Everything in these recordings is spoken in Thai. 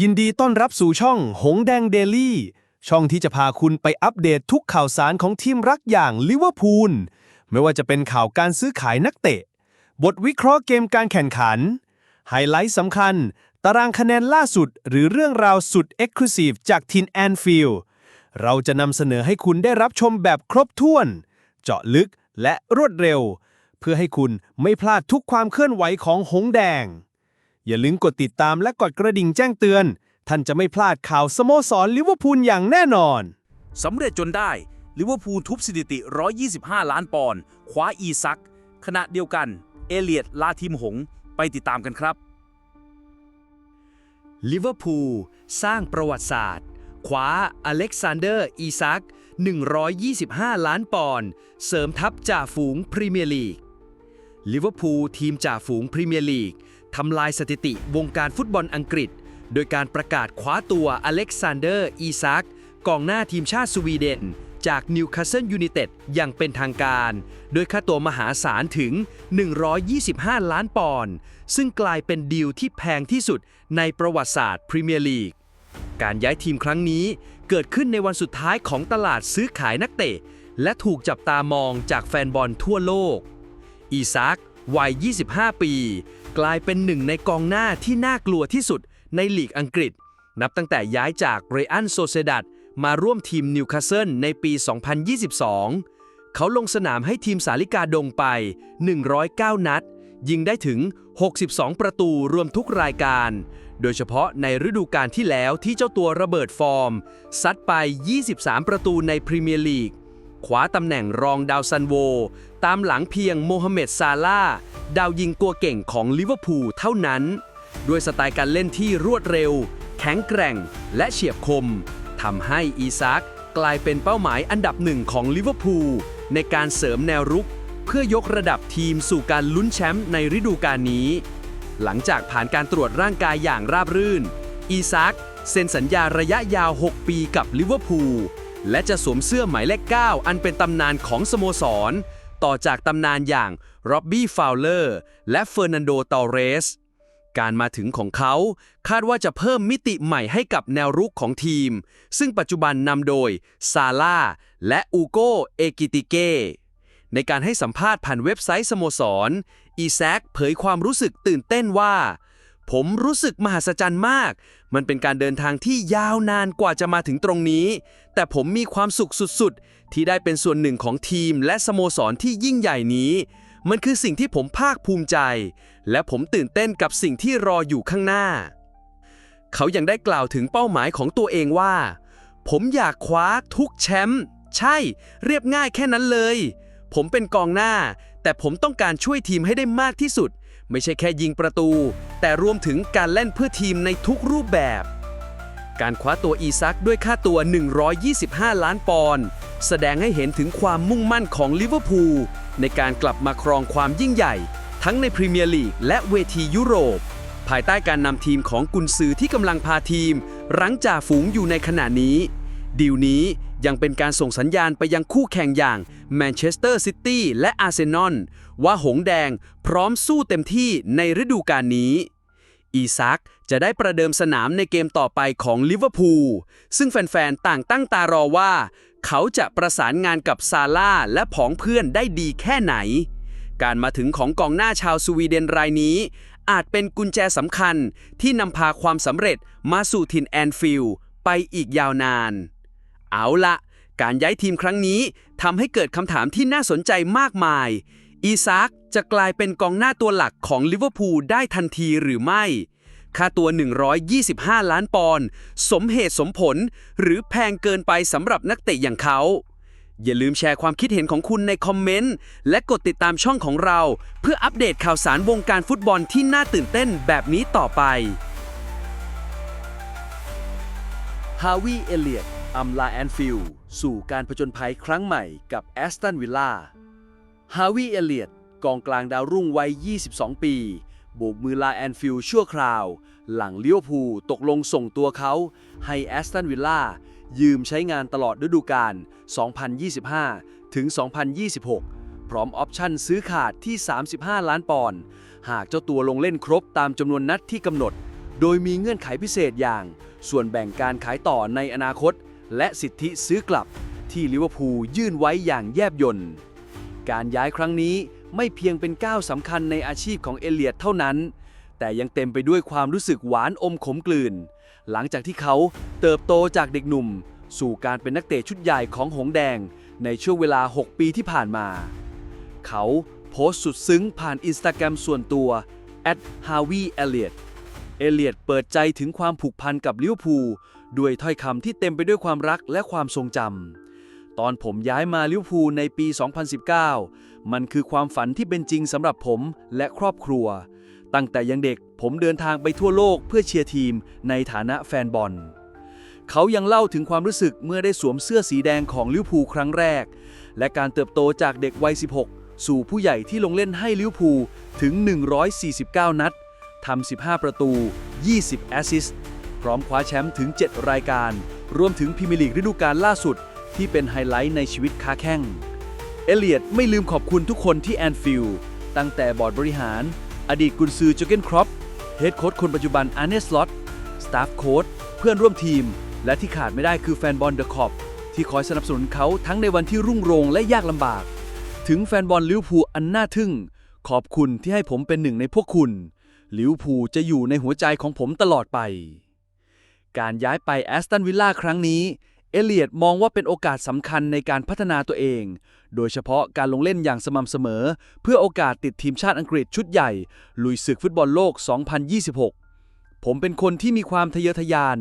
ยินดีต้อนรับสู่ช่องหงแดงเดลี่ ช่องที่จะพาคุณไปอัปเดตทุกข่าวสารของทีมรักอย่างลิเวอร์พูล ไม่ว่าจะเป็นข่าวการซื้อขายนักเตะ บทวิเคราะห์เกมการแข่งขัน ไฮไลท์สำคัญ ตารางคะแนนล่าสุด หรือเรื่องราวสุดเอ็กซ์คลูซีฟจากทีมแอนฟิลด์เราจะนำเสนอให้คุณได้รับชมแบบครบถ้วน เจาะลึกและรวดเร็ว เพื่อให้คุณไม่พลาดทุกความเคลื่อนไหวของหงแดง อย่าลืมกดติดตามและกดกระดิ่งแจ้งเตือน ท่านจะไม่พลาดข่าวสโมสรลิเวอร์พูลอย่างแน่นอน สำเร็จจนได้ลิเวอร์พูลทุบสถิติ 125 ล้านปอนด์คว้าอีซัก ขณะเดียวกัน เอเลียดลาทีมหงส์ไปติดตามกันครับลิเวอร์พูลสร้างประวัติศาสตร์คว้าอเล็กซานเดอร์ อีซัก 125 ล้านปอนด์เสริมทัพจ่าฝูงพรีเมียร์ลีกลิเวอร์พูลทีมจ่าฝูงพรีเมียร์ลีก ทำลายสถิติวงการฟุตบอลอังกฤษ โดยการประกาศคว้าตัวอเล็กซานเดอร์ อีซักกองหน้าทีมชาติสวีเดน จากนิวคาสเซิลยูไนเต็ดอย่างเป็นทางการ โดยค่าตัวมหาศาลถึง 125 ล้านปอนด์ซึ่งกลายเป็นดีลที่แพงที่สุดในประวัติศาสตร์พรีเมียร์ลีกการย้ายทีมครั้งนี้เกิดขึ้นในวันสุดท้ายของตลาดซื้อขายนักเตะ และถูกจับตามองจากแฟนบอลทั่วโลก อีซักวัย 25 ปี กลายเป็นหนึ่งในกองหน้าที่น่ากลัวที่สุดในลีกอังกฤษ นับตั้งแต่ย้ายจากเรอันโซเซดัดมาร่วมทีมนิวคาสเซิลในปี 2022 เขาลงสนามให้ทีมสาลิกาดงไป 109 นัด ยิงได้ถึง 62 ประตูรวมทุกรายการ โดยเฉพาะในฤดูกาลที่แล้วที่เจ้าตัวระเบิดฟอร์ม ซัดไป 23 ประตูในพรีเมียร์ลีก คว้าตำแหน่งรองดาวซันโว ตามหลังเพียงโมฮัมเหม็ดซาลาดาวยิงตัวเก่งของลิเวอร์พูลเท่านั้น ด้วยสไตล์การเล่นที่รวดเร็ว แข็งแกร่ง และเฉียบคมทำให้อีซักกลายเป็นเป้าหมายอันดับหนึ่งของลิเวอร์พูลในการเสริมแนวรุก เพื่อยกระดับทีมสู่การลุ้นแชมป์ในฤดูกาลนี้ หลังจากผ่านการตรวจร่างกายอย่างราบรื่น อีซักเซ็นสัญญาระยะยาว 6 ปีกับลิเวอร์พูล และจะสวมเสื้อหมายเลข 9 อันเป็นตำนานของสโมสร ต่อจากตำนานอย่างร็อบบี้ฟาวเลอร์และเฟอร์นันโดตอเรส การมาถึงของเขาคาดว่าจะเพิ่มมิติใหม่ให้กับแนวรุกของทีม ซึ่งปัจจุบันนำโดยซาร่าและอูโกเอกิติเกในการให้สัมภาษณ์ผ่านเว็บไซต์สโมสร อีแซคเผยความรู้สึกตื่นเต้นว่า ผมรู้สึกมหัศจรรย์มาก มันเป็นการเดินทางที่ยาวนานกว่าจะมาถึงตรงนี้ แต่ผมมีความสุขสุดๆ ที่ได้เป็นส่วนหนึ่งของทีมและสโมสรที่ยิ่งใหญ่นี้ มันคือสิ่งที่ผมภาคภูมิใจ และผมตื่นเต้นกับสิ่งที่รออยู่ข้างหน้า เขายังได้กล่าวถึงเป้าหมายของตัวเองว่า ผมอยากคว้าทุกแชมป์ ใช่ เรียบง่ายแค่นั้นเลย ผมเป็นกองหน้า แต่ผมต้องการช่วยทีมให้ได้มากที่สุด ไม่ใช่แค่ยิงประตู แต่รวมถึงการเล่นเพื่อทีมในทุกรูปแบบ การคว้าตัวอีซักด้วยค่าตัว 125 ล้านปอนด์แสดงให้เห็นถึงความมุ่งมั่นของลิเวอร์พูลในการกลับมาครองความยิ่งใหญ่ ทั้งในพรีเมียร์ลีกและเวทียุโรป ภายใต้การนำทีมของกุนซือที่กำลังพาทีม รั้งจ่าฝูงอยู่ในขณะนี้ ดีลนี้ยังเป็นการส่งสัญญาณไปยังคู่แข่งอย่างแมนเชสเตอร์ซิตี้และอาร์เซนอลว่าหงแดงพร้อมสู้เต็มที่ในฤดูกาลนี้ อีซักจะได้ประเดิมสนามในเกมต่อไปของลิเวอร์พูลซึ่งแฟนๆ ต่างตั้งตารอว่า เขาจะประสานงานกับซาร่าและผองเพื่อนได้ดีแค่ไหน การมาถึงของกองหน้าชาวสวีเดนรายนี้ อาจเป็นกุญแจสำคัญที่นำพาความสำเร็จมาสู่ทินแอนฟิลด์ไปอีกยาวนาน เอาละการย้ายทีมครั้งนี้ทำให้เกิดคำถามที่น่าสนใจมากมาย อีซักจะกลายเป็นกองหน้าตัวหลักของลิเวอร์พูลได้ทันทีหรือไม่ ค่าตัว 125 ล้านปอนด์สมเหตุสมผล หรือแพงเกินไปสำหรับนักเตะอย่างเขา อย่าลืมแชร์ความคิดเห็นของคุณในคอมเมนต์ และกดติดตามช่องของเรา เพื่ออัปเดตข่าวสารวงการฟุตบอลที่น่าตื่นเต้นแบบนี้ต่อไปฮาวิเอเลียต อัมลาแอนฟิลด์สู่การผจญภัยครั้งใหม่กับแอสตันวิลล่า ฮาวิเอเลียตกองกลางดาวรุ่งวัย 22 ปี โบกมือลาแอนฟิลด์ชั่วคราว หลังลิเวอร์พูตกลงส่งตัวเขา ให้แอสตันวิลล่ายืมใช้งานตลอดฤดูกาล 2025 ถึง 2026 พร้อมออปชั่นซื้อขาดที่ 35 ล้านปอนด์ หากเจ้าตัวลงเล่นครบตามจำนวนนัดที่กำหนด โดยมีเงื่อนไขพิเศษอย่าง ส่วนแบ่งการขายต่อในอนาคต และสิทธิซื้อกลับที่ลิเวอร์พูลยื่นไว้อย่างแยบยลการย้ายครั้งนี้ไม่เพียงเป็นก้าวสำคัญในอาชีพของเอเลียดเท่านั้น แต่ยังเต็มไปด้วยความรู้สึกหวานอมขมกลืน หลังจากที่เขาเติบโตจากเด็กหนุ่ม สู่การเป็นนักเตะชุดใหญ่ของหงแดง ในช่วงเวลา 6 ปีที่ผ่านมา เขาโพสต์สุดซึ้งผ่านอินสตาแกรมส่วนตัว @harvey elliot เอเลียดเปิดใจถึงความผูกพันกับลิเวอร์พูล ด้วยถ้อยคำที่เต็มไปด้วยความรักและความทรงจำตอนผมย้ายมาลิเวอร์พูลในปี 2019 มันคือความฝันที่เป็นจริงสำหรับผมและครอบครัว ตั้งแต่ยังเด็กผมเดินทางไปทั่วโลกเพื่อเชียร์ทีมในฐานะแฟนบอลเขายังเล่าถึงความรู้สึกเมื่อได้สวมเสื้อสีแดงของลิเวอร์พูลครั้งแรก และการเติบโตจากเด็กวัย 16 สู่ผู้ใหญ่ที่ลงเล่นให้ลิเวอร์พูลถึง 149 นัดทำ15 ประตู 20 แอสซิสต์ พร้อมคว้าแชมป์ถึง 7 รายการ รวมถึงพรีเมียร์ลีกฤดูกาลล่าสุด ที่เป็นไฮไลท์ในชีวิตค้าแข้ง เอเลียดไม่ลืมขอบคุณทุกคนที่แอนฟิลด์ตั้งแต่บอร์ดบริหาร อดีตกุนซือจเกนครอปเฮดโค้ชคนปัจจุบันอาร์เนสลอตสตาฟโค้ชเพื่อนร่วมทีม และที่ขาดไม่ได้คือแฟนบอลเดอะคอปที่คอยสนับสนุนเขาทั้งในวันที่รุ่งโรงและยากลำบาก ถึงแฟนบอลลิเวอร์พูลอันน่าทึ่ง ขอบคุณที่ให้ผมเป็นหนึ่งในพวกคุณลิเวอร์พูลจะอยู่ในหัวใจของผมตลอดไป การย้ายไปแอสตันวิลล่าครั้งนี้ เอเลียดมองว่าเป็นโอกาสสำคัญในการพัฒนาตัวเอง โดยเฉพาะการลงเล่นอย่างสม่ำเสมอ เพื่อโอกาสติดทีมชาติอังกฤษชุดใหญ่ ลุยศึกฟุตบอลโลก 2026 ผมเป็นคนที่มีความทะเยอทะยาน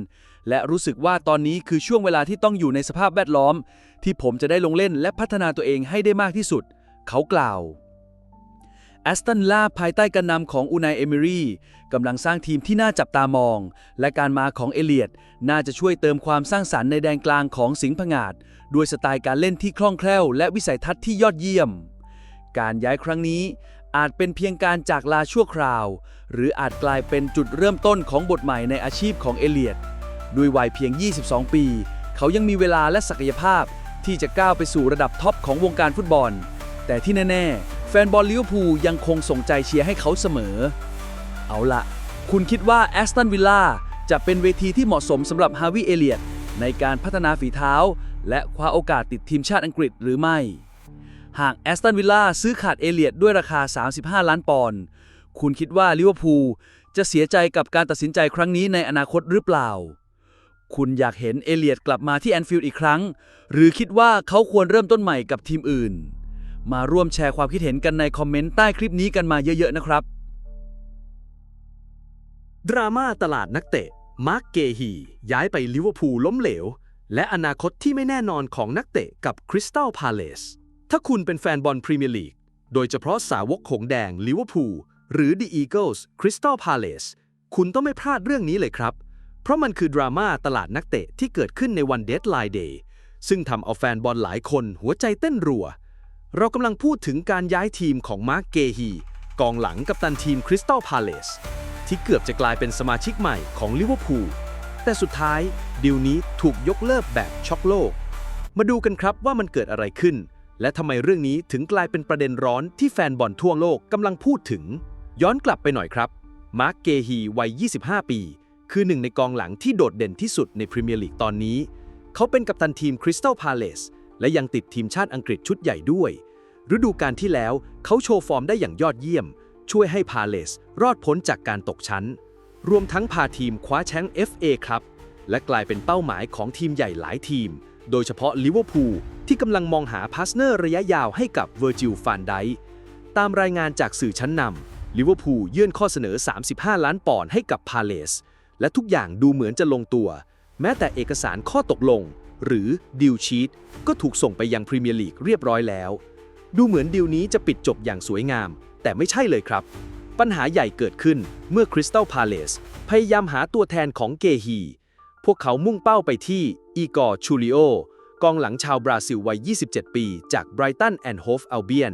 และรู้สึกว่าตอนนี้คือช่วงเวลาที่ต้องอยู่ในสภาพแวดล้อม ที่ผมจะได้ลงเล่นและพัฒนาตัวเองให้ได้มากที่สุด เขากล่าว แอสตันล่าภายใต้การนำของอูนายเอมิรีกำลังสร้างทีมที่น่าจับตามอง และการมาของเอเลียดน่าจะช่วยเติมความสร้างสรรค์ในแดนกลางของสิงห์ผงาด ด้วยสไตล์การเล่นที่คล่องแคล่ว และวิสัยทัศน์ที่ยอดเยี่ยม การย้ายครั้งนี้อาจเป็นเพียงการจากลาชั่วคราว หรืออาจกลายเป็นจุดเริ่มต้นของบทใหม่ในอาชีพของเอเลียดด้วยวัยเพียง 22 ปี เขายังมีเวลาและศักยภาพที่จะก้าวไปสู่ระดับท็อปของวงการฟุตบอล แต่ที่แน่ ๆ แฟนบอลลิเวอร์พูลยังคงส่งใจเชียร์ให้เขาเสมอ เอาละคุณคิดว่าแอสตันวิลล่าจะเป็นเวทีที่เหมาะสมสำหรับฮาวิเอเลียตในการพัฒนาฝีเท้า และคว้าโอกาสติดทีมชาติอังกฤษหรือไม่ หากแอสตันวิลล่าซื้อขาดเอเลียตด้วยราคา 35 ล้านปอนด์คุณคิดว่าลิเวอร์พูลจะเสียใจกับการตัดสินใจครั้งนี้ในอนาคตหรือเปล่า คุณอยากเห็นเอเลียตกลับมาที่แอนฟิลด์อีกครั้ง หรือคิดว่าเขาควรเริ่มต้นใหม่กับทีมอื่น มาร่วมแชร์ความคิดเห็นกันในคอมเมนต์ใต้คลิปนี้กันมาเยอะ ๆ นะครับ ดราม่าตลาดนักเตะ มาร์กเกฮี ย้ายไปลิเวอร์พูลล้มเหลว และอนาคตที่ไม่แน่นอนของนักเตะกับคริสตัลพาเลสถ้าคุณเป็นแฟนบอลพรีเมียร์ลีก โดยเฉพาะสาวกหงแดงลิเวอร์พูลหรือ The Eagles Crystal Palace คุณต้องไม่พลาดเรื่องนี้เลยครับ เพราะมันคือดราม่าตลาดนักเตะที่เกิดขึ้นในวันเดดไลน์เดย์ซึ่งทำเอาแฟนบอลหลายคนหัวใจเต้นรัว เรากำลังพูดถึงการย้ายทีมของมาร์กเกฮีกองหลังกับตันทีมคริสตัลพาเลสที่เกือบจะกลายเป็นสมาชิกใหม่ของลิเวอร์พูลแต่สุดท้ายดีลนี้ถูกยกเลิกแบบช็อกโลก มาดูกันครับว่ามันเกิดอะไรขึ้น และทำไมเรื่องนี้ถึงกลายเป็นประเด็นร้อนที่แฟนบอลทั่วโลกกำลังพูดถึง ย้อนกลับไปหน่อยครับ มาร์กเกฮีวัย 25 ปี คือหนึ่งในกองหลังที่โดดเด่นที่สุดในพรีเมียร์ลีกตอนนี้ เขาเป็นกัปตันทีมคริสตัลพาเลส และยังติดทีมชาติอังกฤษชุดใหญ่ด้วย ฤดูกาลที่แล้วเขาโชว์ฟอร์มได้อย่างยอดเยี่ยม ช่วยให้พาเลสรอดพ้นจากการตกชั้น รวมทั้งพาทีมคว้าแชมป์ FA ครับ และกลายเป็นเป้าหมายของทีมใหญ่หลายทีม โดยเฉพาะลิเวอร์พูลที่กำลังมองหาพาร์ทเนอร์ระยะยาวให้กับเวอร์จิลฟานไดตามรายงานจากสื่อชั้นนำลิเวอร์พูลยื่นข้อเสนอ 35 ล้านปอนด์ให้กับพาเลสและทุกอย่างดูเหมือนจะลงตัว แม้แต่เอกสารข้อตกลง หรือดิวชีตก็ถูกส่งไปยังพรีเมียร์ลีกเรียบร้อยแล้ว ดูเหมือนดีลนี้จะปิดจบอย่างสวยงาม แต่ไม่ใช่เลยครับ ปัญหาใหญ่เกิดขึ้นเมื่อคริสตัลพาเลสพยายามหาตัวแทนของเกฮี พวกเขามุ่งเป้าไปที่อีกอร์ชูริโอกองหลังชาวบราซิลวัย 27 ปี จากไบรตันแอนด์โฮฟอัลเบียน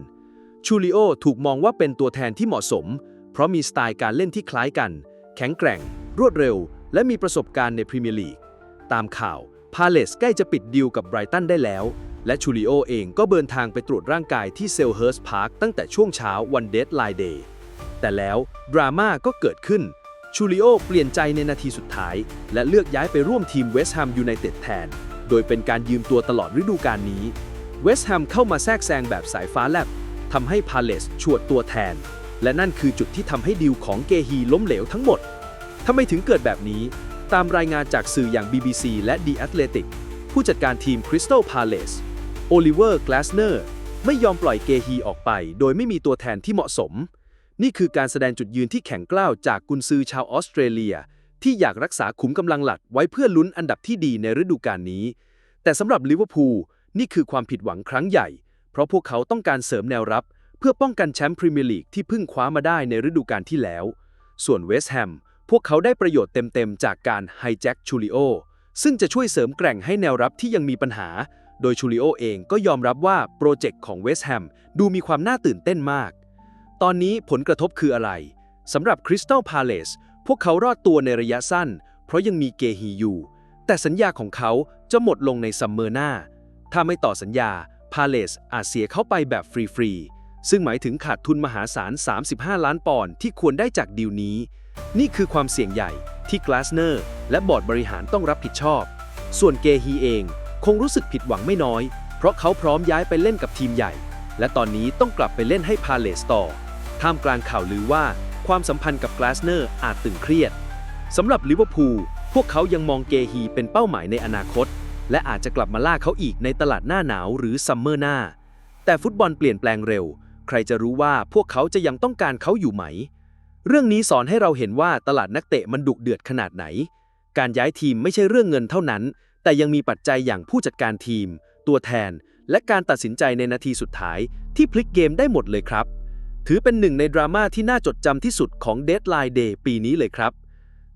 ชูริโอถูกมองว่าเป็นตัวแทนที่เหมาะสม เพราะมีสไตล์การเล่นที่คล้ายกัน แข็งแกร่ง รวดเร็ว และมีประสบการณ์ในพรีเมียร์ลีก ตามข่าว พาเลสใกล้จะปิดดีลกับไบรตันได้แล้ว และชูริโอเองก็เดินทางไปตรวจร่างกายที่เซลเฮิร์สพาร์คตั้งแต่ช่วงเช้าวันเดดไลน์เดย์แต่แล้ว ดราม่าก็เกิดขึ้นชูริโอเปลี่ยนใจในนาทีสุดท้าย และเลือกย้ายไปร่วมทีมเวสต์แฮมยูไนเต็ดแทน โดยเป็นการยืมตัวตลอดฤดูกาลนี้ เวสต์แฮมเข้ามาแทรกแซงแบบสายฟ้าแลบทำให้พาเลสชวดตัวแทน และนั่นคือจุดที่ทำให้ดีลของเกฮีล้มเหลวทั้งหมดทำไมถึงเกิดแบบนี้ ตามรายงานจากสื่ออย่าง BBC และ The Athletic ผู้จัดการทีม Crystal Palace โอลิเวอร์กลาสเนอร์ไม่ยอมปล่อยเกฮีออกไป โดยไม่มีตัวแทนที่เหมาะสม นี่คือการแสดงจุดยืนที่แข็งกร้าวจากกุนซือชาวออสเตรเลีย ที่อยากรักษาขุมกำลังหลักไว้เพื่อลุ้นอันดับที่ดีในฤดูกาลนี้ แต่สำหรับลิเวอร์พูลนี่คือความผิดหวังครั้งใหญ่ เพราะพวกเขาต้องการเสริมแนวรับ เพื่อป้องกันแชมป์พรีเมียร์ลีกที่เพิ่งคว้ามาได้ในฤดูกาลที่แล้ว ส่วนเวสต์แฮม พวกเขาได้ประโยชน์เต็มๆ จากการไฮแจ็คชูริโอซึ่งจะช่วยเสริมแกร่งให้แนวรับที่ยังมีปัญหา โดยชูริโอเองก็ยอมรับว่าโปรเจกต์ของเวสต์แฮมดูมีความน่าตื่นเต้นมาก ตอนนี้ผลกระทบคืออะไรสำหรับคริสตัลพาเลสพวกเขารอดตัวในระยะสั้น เพราะยังมีเกฮีอยู่ แต่สัญญาของเขาจะหมดลงในซัมเมอร์หน้า ถ้าไม่ต่อสัญญาพาเลสอาจเสียเข้าไปแบบฟรีๆซึ่งหมายถึงขาดทุนมหาศาล 35 ล้านปอนด์ที่ควรได้จากดีลนี้ นี่คือความเสี่ยงใหญ่ที่กลาสเนอร์และบอร์ดบริหารต้องรับผิดชอบ ส่วนเกฮีเองคงรู้สึกผิดหวังไม่น้อย เพราะเขาพร้อมย้ายไปเล่นกับทีมใหญ่ และตอนนี้ต้องกลับไปเล่นให้พาเลสต่อ ท่ามกลางข่าวลือว่าความสัมพันธ์กับกลาสเนอร์อาจตึงเครียดสำหรับลิเวอร์พูลพวกเขายังมองเกฮีเป็นเป้าหมายในอนาคต และอาจจะกลับมาล่าเขาอีกในตลาดหน้าหนาวหรือซัมเมอร์หน้า แต่ฟุตบอลเปลี่ยนแปลงเร็ว ใครจะรู้ว่าพวกเขาจะยังต้องการเขาอยู่ไหม เรื่องนี้สอนให้เราเห็นว่าตลาดนักเตะมันดุเดือดขนาดไหน การย้ายทีมไม่ใช่เรื่องเงินเท่านั้น แต่ยังมีปัจจัยอย่างผู้จัดการทีม ตัวแทน และการตัดสินใจในนาทีสุดท้าย ที่พลิกเกมได้หมดเลยครับ ถือเป็นหนึ่งในดราม่าที่น่าจดจำที่สุดของ Deadline Day ปีนี้เลยครับ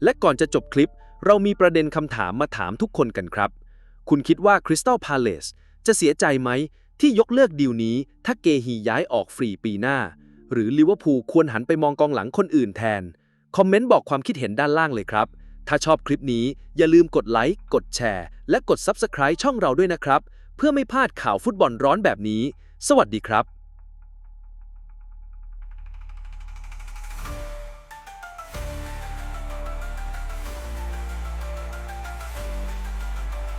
และก่อนจะจบคลิป เรามีประเด็นคำถามมาถามทุกคนกันครับ คุณคิดว่า Crystal Palace จะเสียใจไหมที่ยกเลิกดีลนี้ถ้าเกฮีย้ายออกฟรีปีหน้า หรือลิเวอร์พูลควรหันไปมองกองหลังคนอื่นแทน คอมเมนต์บอกความคิดเห็นด้านล่างเลยครับ ถ้าชอบคลิปนี้อย่าลืมกดไลค์ กดแชร์ และกด Subscribe ช่องเราด้วยนะครับ เพื่อไม่พลาดข่าวฟุตบอลร้อนแบบนี้ สวัสดีครับ